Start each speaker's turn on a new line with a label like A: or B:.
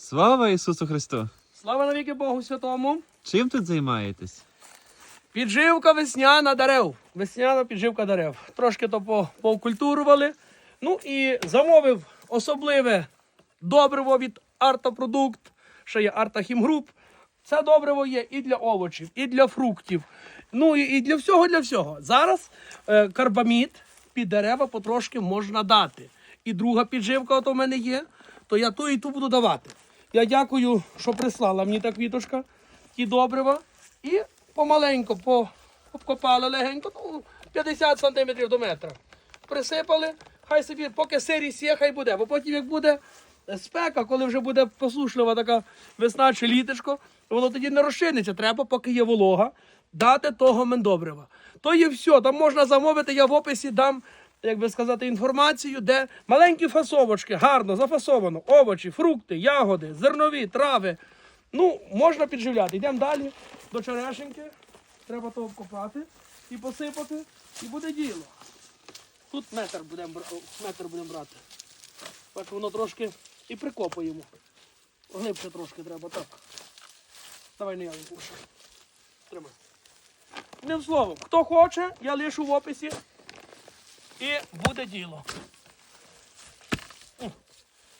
A: Слава Ісусу Христу!
B: Слава навіки Богу Святому.
A: Чим тут займаєтесь?
B: Підживка весняна дерев. Весняна підживка дерев. Трошки то по- Ну і замовив особливе добриво від Артапродукт, ще є Артахімгруп. Це добриво є і для овочів, і для фруктів. Ну і, і для всього, для всього. Зараз е, карбамід під дерева потрошки можна дати. І друга підживка, от у мене є, то я ту і ту буду давати. Я дякую, що прислала мені та квіточка, ті добрива. І помаленько по, обкопали легенько, ну, 50 сантиметрів до метра. Присипали, хай собі, поки сирість є, хай буде. Бо потім, як буде спека, коли вже буде посушлива така весна чи літочко, воно тоді не розчиниться. Треба, поки є волога, дати того мендобрива. То є все, там можна замовити, я в описі дам. Як би сказати, інформацію, де маленькі фасовочки, гарно зафасовано, овочі, фрукти, ягоди, зернові, трави. Ну, можна підживляти. Йдемо далі до черешеньки. Треба то обкопати і посипати, і буде діло. Тут метр будемо метр будемо брати. Бачу, воно трошки і прикопуємо. Глибше трошки треба, так. Давай не я. Тримай. Одним словом, хто хоче, я лишу в описі. І буде діло.